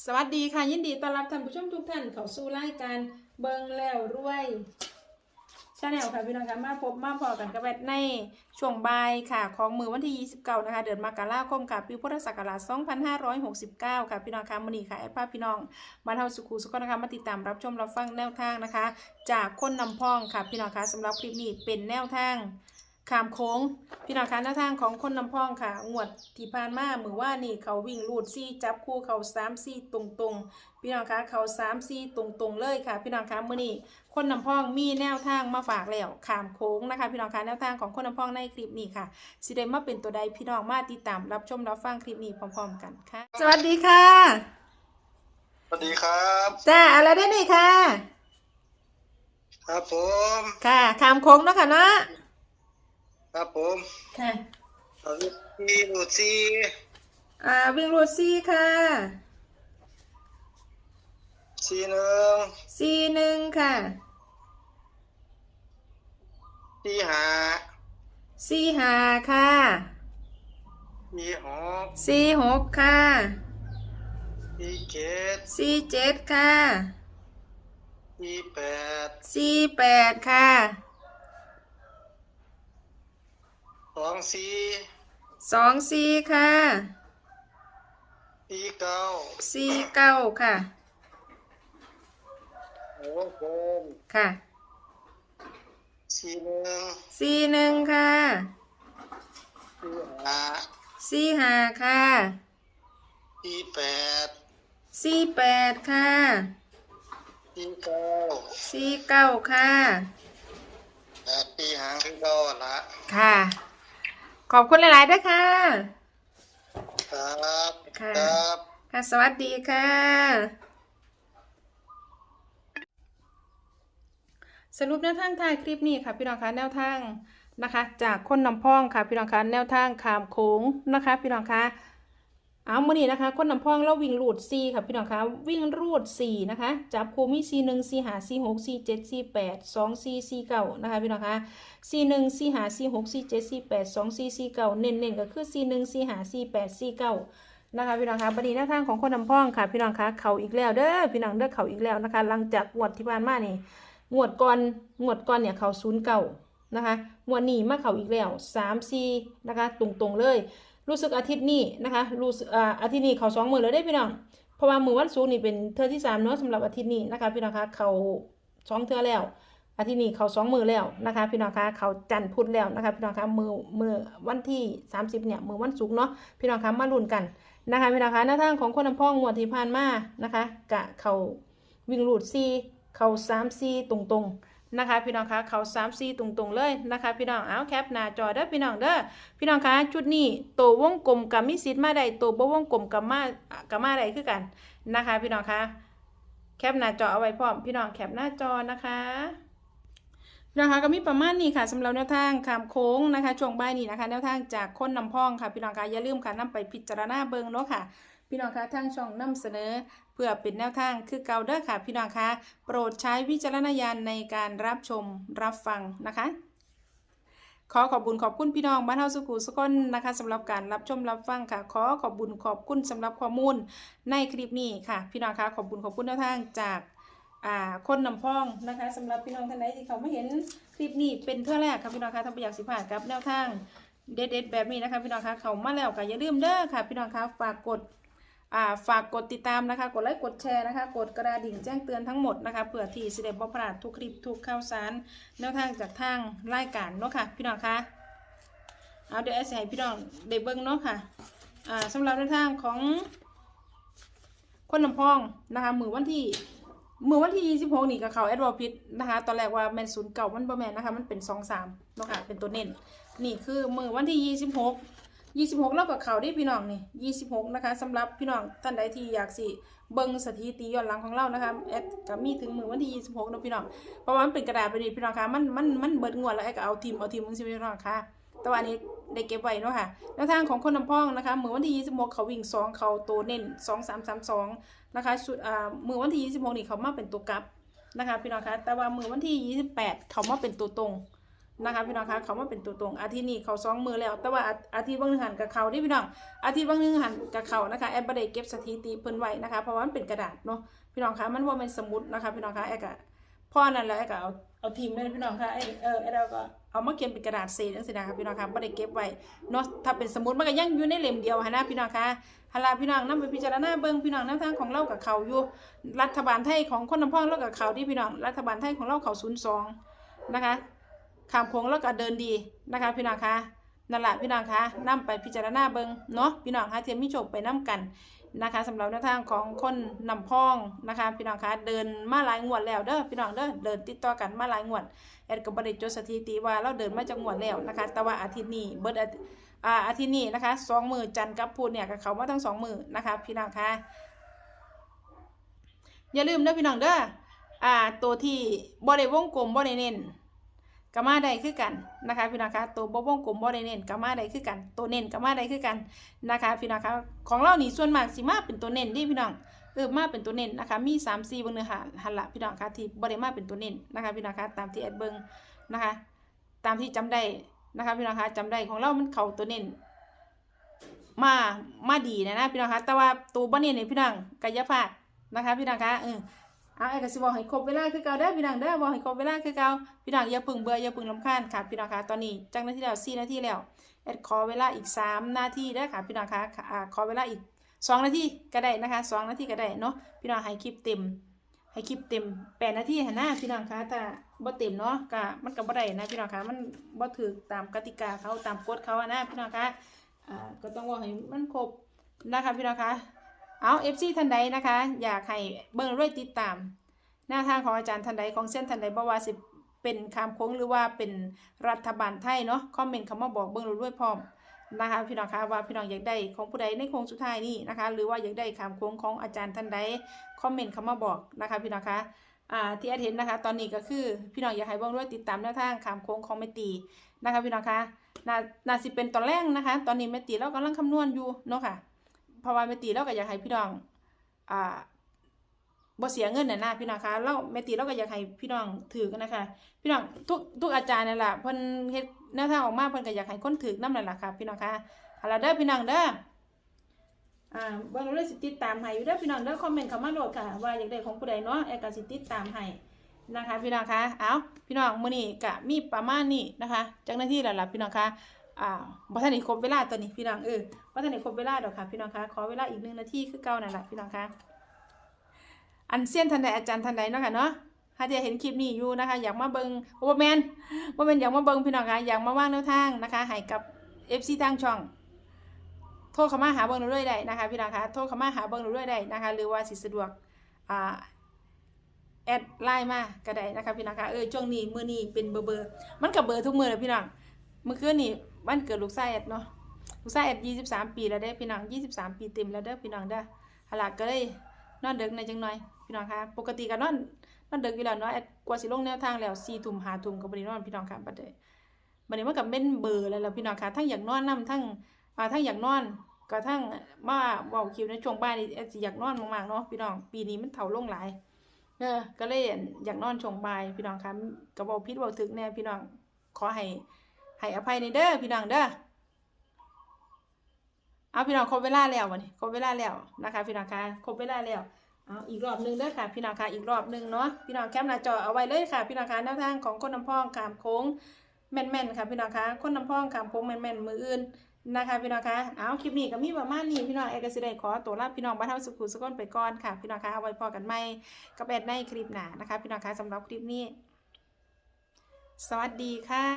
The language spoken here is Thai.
สวัสดีค่ะ ยินดีต้อนรับท่านผู้ชมทุกท่านเข้าสู่รายการเบิงแล้วรวยชาแนลค่ะพี่น้องคะมาพบมาพอกันกับแบทในช่วงบ่ายค่ะ ของมือวันที่29นะคะเดือนมกราคมค่ะปีพุทธศักราช2569 ค่ะพี่น้องคะมันนี้ค่ะแอดภาพพี่น้องมาเท่าสุขุสุขนะคะมาติดตามรับชมรับฟังแนวทางนะคะ จากคนนำพองค่ะพี่น้องคะสำหรับคลิปนี้เป็นแนวทาง ขามโค้งพี่น้องคะหน้าทางของคนนำพองค่ะงวดที่ผ่านมามือว่านี่เขาวิ่งลูดซี่จับคู่เขาสามซี่ตรงตรงๆพี่น้องคะเขาสามซี่ตรงตรงๆเลยค่ะ พี่น้องคะมื่อนี้คนนำพองมีแนวทางมาฝากแล้วขามโค้งนะคะ พี่น้องคะแนวทางของคนนำพองในคลิปนี้ค่ะสิได้มาเป็นตัวใดพี่น้องมาติดตามรับชมรับฟังคลิปนี้พร้อม ๆ กันค่ะ สวัสดีค่ะสวัสดีครับจ้าอะไรได้นี่ค่ะ ครับผมค่ะขามโค้งเนาะค่ะเนาะ ครับผมค่ะสวัสดีหนูซีอ่าวิ่งลูดซี่ค่ะซีหนึ่งซี่หนึ่งค่ะซีห้าซี่หาค่ะซีหกสี่หกค่ะซีเจ็ดสี่เจ็ดค่ะซีแปดสี่แปดค่ะ ส องซีสองสี่ค่ะซีเก้าสี่เก้าค่ะโอ้โหค่ะซีหนึ่งสี่หนึ่งค่ะซีห้าสี่หาค่ะซีแปดสี่แปดค่ะซีเก้าสี่เก้าค่ะแปดซีหางคือเก้าละค่ะ ขอบคุณหลาย ๆ ด้วยค่ะ ครับค่ะ ครับค่ะ สวัสดีค่ะ สรุปแนวทางท้ายคลิปนี้ค่ะ พี่น้องคะแนวทางนะคะ จากคนนำพองค่ะ พี่น้องคะแนวทางขามโค้งนะคะ พี่น้องคะ เอามื่อนี้นะคะคนนำพองเราวิ่งรูดซีค่ะพี่น้องคะวิ่งรูดสี่นะคะ จับคูมีซีหนึ่งซีหาซีหกซีเจ็ดซีแปดสองซีซีเก้านะคะพี่น้องคะซีหนึ่งซีหาซีหกซีเจ็ดซีแปดสองซีซีเก้าเน้นๆก็คือซีหนึ่งซีหาซีแปดซีเก้านะคะพี่น้องคะบัดนี้หน้าทางของคนนำพ้องค่ะ พี่น้องคะเขาอีกแล้วเด้อพี่น้องเด้อเขาอีกแล้วนะคะ หลังจากงวดที่ผ่านมานี่งวดก่อนงวดก่อนเนี่ยเขาศูนย์เก่านะคะงวดนี้มาเขาอีกแล้วสามสี่นะคะ ตรงๆเลย รู้สึกอาทิตย์นี้นะคะรู้สึกอ่าอาทิตย์นี้เขาสองมือเลยได้พี่น้องเพราะว่ามือวันศุกร์นี่เป็นเทอที่สามเนาะสำหรับอาทิตย์นี้นะคะพี่น้องคะเขาสองเทือแล้วอาทิตย์นี้เขาสองมือแล้วนะคะพี่น้องคะเขาจันทร์พุธแล้วนะคะพี่น้องคะมือมือวันที่ 30เนี่ยมือวันศุกร์เนาะพี่น้องคะมาลุ้นกันนะคะพี่น้องคะหน้าทางของคนนำพ่องงวดที่ผ่านมานะคะกะเขาวิ่งรูดซีเขาสามซีตรงๆ นะคะพี่น้องคะเขาสามซีตรงๆเลยนะคะ พี่น้องเอาแคปหน้าจอเด้อพี่น้องเด้อพี่น้องคะชุดนี้ตัววงกลมกับมิสิทธิ์มาได้ตัวบ่วงกลมกับมากับมาได้คือกันนะคะ พี่น้องคะแคปหน้าจอเอาไว้พร้อมพี่น้องแคปหน้าจอนะคะนะคะก็มีประมาณนี้ค่ะสำหรับแนวทางขามโค้งนะคะช่วงบ่ายนี้นะคะ แนวทางจากคนนำพ่องค่ะพี่น้องคะอย่าลืมค่ะนำไปพิจารณาเบิ่งเนาะค่ะ พี่น้องคะทางช่องนำเสนอ พื่อเป็นแนวทางคือเก่าเด้อค่ะ พี่น้องคะโปรดใช้วิจารณญาณในการรับชมรับฟังนะคะ ขอขอบบุญขอบคุณพี่น้องบ้านเฮาสุขุสุกนนะคะสำหรับการรับชมรับฟังค่ะ ขอขอบบุญขอบคุณสำหรับข้อมูลในคลิปนี้ค่ะ พี่น้องคะขอบบุญขอบคุณแนวทางจากคนนำพ้องนะคะสำหรับพี่น้องท่านใดที่เขาไม่เห็นคลิปนี้เป็นเท่าแรกค่ะพี่น้องคะทำประหยัดสิผ่านกับแนวทางเด็ดๆแบบนี้นะคะพี่น้องคะเขามาแล้วก็อย่าลืมเด้อค่ะ พี่น้องคะฝากกด ฝากกดติดตามนะคะ กดไลค์กดแชร์นะคะ กดกระดิ่งแจ้งเตือนทั้งหมดนะคะเผื่อที่สิเดบพลาดทุกคลิปทุกข่าวสารแนวทางจากทางรายการเนาะค่ะ พี่น้องคะเอาเดี๋ยวแอสให้พี่น้องได้เบิ้งเนาะค่ะอ่าสำหรับแนวทางของคนนำพองนะคะมือวันที่มือวันที่26นี่กับเขาแอดวอลพิษนะคะ ตอนแรกว่าแมนศูนย์เก่ามันบ่แมนนะคะ มันเป็น 2 3เนาะค่ะ เป็นตัวเน้น นี่คือมือวันที่ 26 ยี่สิบหกแล้วกับเขาได้พี่น้องนี่ยี่สิบหกนะคะสำหรับพี่น้องท่านใดที่อยากสิเบิ้งสถิติย้อนหลังของเรานะคะแอดก็มีถึงมือวันที่ยี่สิบหกนะพี่น้องเพราะว่ามันเป็นกระดาษไปดิพี่น้องคะมันมันมันเบิดงวดแล้วแอดก็เอาทีมเอาทีมมึงสิพี่น้องค่ะแต่ว่าอันนี้ได้เก็บไว้เนาะค่ะแนวทางของคนนำพ้องนะคะมือวันที่ยี่สิบหกเขาวิ่งสองเขาโตเน้นสองสามสามสองนะคะชุดอ่ามือวันที่ยี่สิบหกนี่เขามาเป็นตัวกลับนะคะพี่น้องคะแต่ว่ามือวันที่ยี่สิบแปดเขามาเป็นตัวตรง นะคะพี่น้องคะเขามาเป็นตัวตรงอาทิตย์นี้เขาสองมือแล้ว แต่ว่าอาอาทิตย์บางหนึ่งหันกับเขาที่พี่น้องอาทิตย์บางหนึ่งหันกับเขานะคะแอดบัไดเก็บสถิติเพิ่นไว้นะคะเพราะว่ามันเป็นกระดาษเนาะพี่น้องคะมันว่าเป็นสมุดนะคะพี่น้องคะแอดก็พ่อนั่นแหละแอดก็เอาเอาทีมนั่นพี่น้องคะไอเออแอดเอาก็เอามาเขียนเป็นกระดาษเศษจังซี่นะคะพี่น้องคะบ่ได้เก็บไว้เนาะถ้าเป็นสมุดมันก็ยังอยู่ในเล่มเดียวหันนะพี่น้องคะฮาลาพี่น้องนำไปพิจารณาเบิ่งพี่น้องแนวทางของเรากับเขาอยู่รัฐบาลไทยของคนนำพ่องเรากับเขาที่พี่น้องรัฐบาลไทยของเราเขา02นะคะ ขามโค้งแล้วก็เดินดีนะคะ พี่น้องคะนั่นแหละพี่น้องคะนํไปพิจารณาเบิงเนาะพี่น้องคะเทียมมิโชคไปนํกันนะคะสำหรับแนวทางของคนนำพองนะคะ พี่น้องคะเดินมาหลายงวดแล้วเด้อพี่น้องเด้อเดินติดต่อกันมาหลายงวดแอดก็บ่ได้จดสถิติว่าเราเดินมาจากงวดแล้วนะคะ แต่ว่าอาทิตย์นี้เบิดอาทิตอ่าอาทิตย์นี้นะคะสองมือจันทร์กับพุธเนี่ยกับเขามาทั้งสองมือนะคะพี่น้องคะอย่าลืมเด้อพี่น้องเด้ออ่าตัวที่บ่ได้วงกลมบ่ได้เน้น กามาได้คือกันนะคะพี่น้องคะตัวบ่วงกลมบ่ได้เน้นกามาได้คือกัน ตัวเน้นกามาได้คือกันนะคะพี่น้องคะของเรานี่ส่วนมากสิมาเป็นตัวเน้นดิพี่น้องเออมาเป็นตัวเน้นนะคะมี3 4บนเนื้อหาหันละพี่น้องคะที่บ่ได้มาเป็นตัวเน้นนะคะพี่น้องคะตามที่แอดเบิงนะคะ ตามที่จำได้นะคะพี่น้องคะจำได้ของเรามันเข้าตัวเน้นมามาดีนะนะพี่น้องคะแต่ว่าตัวบ่เน้นนี่พี่น้องกายภาพนะคะพี่น้องคะเออ เอาไอ้กสิบอกให้ครบเวลาคือเก่าได้พี่น้องเด้บอกให้ครบเวลาคือเก่าพี่น้องอย่าเพึ่งเบื่ออย่าเพึ่งลำคาญค่ะพี่น้องคะตอนนี้จังนาทีแล้ว4นาทีแล้วแอดขอเวลาอีก3นาทีเด้ค่ะพี่น้องคะขอเวลาอีก2นาทีก็ได้นะคะ2นาทีก็ได้เนาะพี่น้องให้คลิปเต็ม ให้คลิปเต็ม8นาทีหน้าพี่น้องคะถ้าบ่เต็มเนาะก็มันก็บ่ได้นะพี่น้องคะมันบ่ถูกตามกติกาเขาตามกฎเขาอะนะพี่น้องคะก็ต้องว่าให้มันครบนะคะพี่น้องคะ เอา FC ท่านใดนะคะ อยากให้เบิ่งด้วยติดตามหน้าทางของอาจารย์ทันใดของเส้นทันใดบ่ว่าสิเป็นคำโค้งหรือว่าเป็นรัฐบาลไทยเนาะคอมเมนต์คำว่าบอกเบิ่งรู้ด้วยพร้อมนะคะพี่น้องคะว่าพี่น้องอยากได้ของผู้ใดในโค้งสุดท้ายนี่นะคะ หรือว่าอยากได้คำโค้งของอาจารย์ทันใดคอมเมนต์คำว่าบอกนะคะพี่น้องคะอ่าที่อาเห็นนะคะ ตอนนี้ก็คือพี่น้องอยากให้เบิ่งด้วยติดตามแนวทางคำโค้งของเมตีนะคะพี่น้องคะน่าน่าสิเป็นตอนแรกนะคะ ตอนนี้เมตีเรากำลังคำนวณอยู่เนาะค่ะ เพราะว่าเมตีเราก็อยากให้พี่น้อง อ่าบ่เสียเงินน่ะนะพี่น้องคะเราแม่ตีเราก็อยากให้พี่น้องถือกันนะคะ พี่น้องทุกทุกอาจารย์นั่นแหละเพิ่นเฮ็ดแนวทางออกมาเพิ่นก็อยากให้คนถือนำนั่นแหละค่ะพี่น้องคะเอาล่ะเด้อพี่น้องเด้ออ่าเบิ่งเลยสิติดตามให้อยู่เด้อพี่น้องเด้อคอมเมนต์เข้ามาโหลดค่ะ ว่าอยากได้ของผู้ใดเนาะแอร์ก็สิติดตามให้นะคะ พี่น้องคะเอาพี่น้องมื้อนี้ก็มีประมาณนี้นะคะจังหน้าที่แล้วล่ะพี่น้องคะ อ่าบ่ทันได้ครบเวลาตอนนี้พี่น้องเออบ่ทันได้ครบเวลาดอกค่ะพี่น้องคะขอเวลาอีกหนึ่งนาทีคือเก่านั่นแหละพี่น้องคะอันเซียนทันใดอาจารย์ทันใดเนาะค่ะเนาะถ้าจะเห็นคลิปนี้อยู่นะคะ อยากมาเบิงโอ้บ่แมนบ่แมนอยากมาเบิงพี่น้องคะอยากมาว่างแนวทางนะคะให้กับ FC ทางช่อง โทรเข้ามาหาเบิงเราด้วยได้นะคะพี่น้องคะโทรเข้ามาหาเบิงเราด้วยได้นะคะ หรือว่าสิสะดวกอ่าแอดไลน์มาก็ได้นะคะพี่น้องคะเออช่วงนี้มือนี้เป็นเบอร์เบอร์มันกับเบอร์ทุกมือเลยพี่น้อง เมื่อคืนนี่วันเกิดลูกชายแอดเนาะลูกชายแอด23ปีแล้วเด้พี่น้อง23ปีเต็มแล้วเด้อพี่น้องเด้อหนลักก็เลยนอนเดึกในจังหน่อยพี่น้องคะปกติก็นอนนอนเดึกอยู่แล้วเนาะแอดกว่าสิลงแนวทางแล้ว4ทุ่ม5ทุ่มก็บ่ได้นอนพี่น้องค่ะบัดเดยบัดนี้มันก็เป็นเบอร์แล้วล่ะพี่น้องค่ะทั้งอยากนอนนํทั้งอ่าทั้งอยากนอนก็ทั้งมาเว้าคิวในช่วงบ่ายนี่แอดสิอยากนอนมากๆเนาะพี่น้องปีนี้มันเฒ่าลงหลายเออก็เลยอยากนอนช่วงบ่ายพี่น้องค่ะก็เว้าผิดเว้าถึกแน่พี่น้องขอให้ ให้อภัยในเด้อพี่น้องเด้อเอาพี่น้องครบเวลาแล้ววันนี้ครบเวลาแล้วนะคะ พี่น้องคะครบเวลาแล้วเอาอีกรอบหนึ่งเด้อค่ะ พี่น้องคะอีกรอบหนึ่งเนาะพี่น้องแคปหน้าจอเอาไว้เลยค่ะ พี่น้องคะแนวทางของคนน้ำพองขามโค้งแม่นๆค่ะพี่น้องคะคนน้ำพองขามโค้งแม่นๆมืออื่นนะคะพี่น้องคะเอาคลิปนี้ก็มีประมาณนี้พี่น้องเอกสิได้ขอตัวลาพี่น้องบ้านเฮาสุขุสกุลไปก่อนค่ะ พี่น้องคะเอาไว้พอกันใหมกับแอดในคลิปหน้านะคะ พี่น้องคะสำหรับคลิปนี้ สวัสดีค่ะ